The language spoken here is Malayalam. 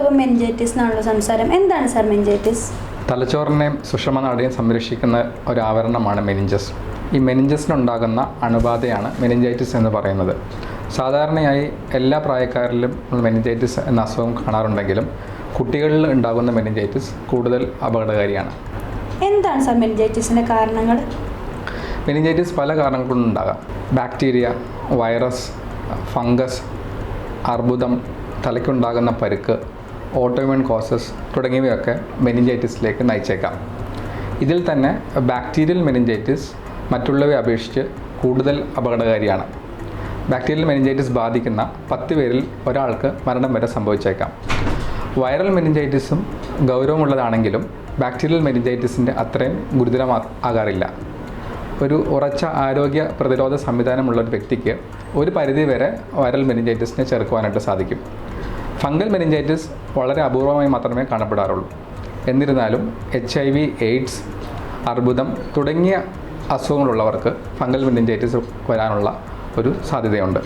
അസുഖം മെൻജൈറ്റിസ് എന്നാണല്ലോ സംസാരം. എന്താണ് സാർ മെൻജൈറ്റിസ് തലച്ചോറിനെയും സുഷമ നാടിനെയും സംരക്ഷിക്കുന്ന ഒരു ആവരണമാണ് മെനിഞ്ചസ് ഈ മെനിഞ്ചസിനുണ്ടാകുന്ന അണുബാധയാണ് മെനിഞ്ചൈറ്റിസ് എന്ന് പറയുന്നത്. സാധാരണയായി എല്ലാ പ്രായക്കാരിലും മെനിഞ്ചൈറ്റിസ് എന്ന അസുഖം കാണാറുണ്ടെങ്കിലും കുട്ടികളിൽ ഉണ്ടാകുന്ന മെനിഞ്ചൈറ്റിസ് കൂടുതൽ അപകടകാരിയാണ്. എന്താണ് സാർ മെനിഞ്ചൈറ്റിസിന്റെ കാരണങ്ങൾ? മെനിഞ്ചൈറ്റിസ് പല കാരണങ്ങൾ കൊണ്ടുണ്ടാകാം ബാക്ടീരിയ വൈറസ് ഫംഗസ് അർബുദം തലയ്ക്കുണ്ടാകുന്ന പരുക്ക് ഓട്ടോമ്യൂൺ കോസസ് തുടങ്ങിയവയൊക്കെ മെനിഞ്ചൈറ്റിസിലേക്ക് നയിച്ചേക്കാം. ഇതിൽ തന്നെ ബാക്ടീരിയൽ മെനിഞ്ചൈറ്റിസ് മറ്റുള്ളവയെ അപേക്ഷിച്ച് കൂടുതൽ അപകടകാരിയാണ്. ബാക്ടീരിയൽ മെനിഞ്ചൈറ്റിസ് ബാധിക്കുന്ന പത്ത് പേരിൽ ഒരാൾക്ക് മരണം വരെ സംഭവിച്ചേക്കാം. വൈറൽ മെനിഞ്ചൈറ്റിസും ഗൗരവമുള്ളതാണെങ്കിലും ബാക്ടീരിയൽ മെനിഞ്ചൈറ്റിസിന്റെ അത്രയും ഗുരുതരമാ ആകാറില്ല. ഒരു ഉറച്ച ആരോഗ്യ പ്രതിരോധ സംവിധാനമുള്ള ഒരു വ്യക്തിക്ക് ഒരു പരിധി വരെ വൈറൽ മെനിഞ്ചൈറ്റിസിനെ ചെറുക്കുവാനായിട്ട് സാധിക്കും. ഫംഗൽ മെനിഞ്ചൈറ്റിസ് വളരെ അപൂർവമായി മാത്രമേ കാണപ്പെടാറുള്ളൂ. എന്നിരുന്നാലും എച്ച് ഐ വി എയ്ഡ്സ് അർബുദം തുടങ്ങിയ അസുഖങ്ങളുള്ളവർക്ക് ഫംഗൽ മെനിഞ്ചൈറ്റിസ് വരാനുള്ള ഒരു സാധ്യതയുണ്ട്.